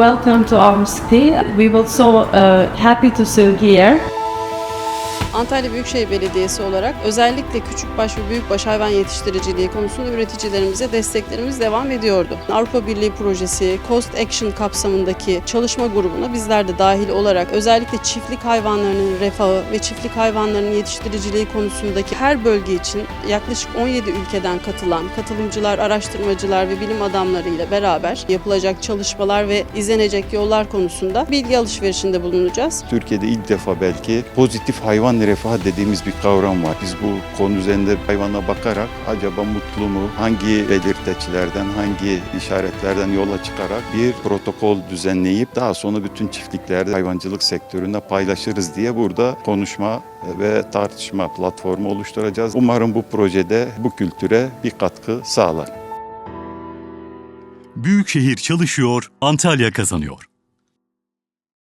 welcome to city. We were so uh, happy to see you here. Antalya Büyükşehir Belediyesi olarak özellikle küçükbaş ve büyükbaş hayvan yetiştiriciliği konusunda üreticilerimize desteklerimiz devam ediyordu. Avrupa Birliği projesi Cost Action kapsamındaki çalışma grubuna bizler de dahil olarak özellikle çiftlik hayvanlarının refahı ve çiftlik hayvanlarının yetiştiriciliği konusundaki her bölge için yaklaşık 17 ülkeden katılan katılımcılar, araştırmacılar ve bilim adamlarıyla beraber yapılacak çalışmalar ve izlenecek yollar konusunda bilgi alışverişinde bulunacağız. Türkiye'de ilk defa belki pozitif hayvan refahı dediğimiz bir kavram var. Biz bu konu üzerinde hayvana bakarak acaba mutlu mu, hangi belirteçlerden, hangi işaretlerden yola çıkarak bir protokol düzenleyip daha sonra bütün çiftliklerde hayvancılık sektöründe paylaşırız diye burada konuşma ve tartışma platformu oluşturacağız. Umarım bu projede bu kültüre bir katkı sağlar. Büyükşehir çalışıyor, Antalya kazanıyor.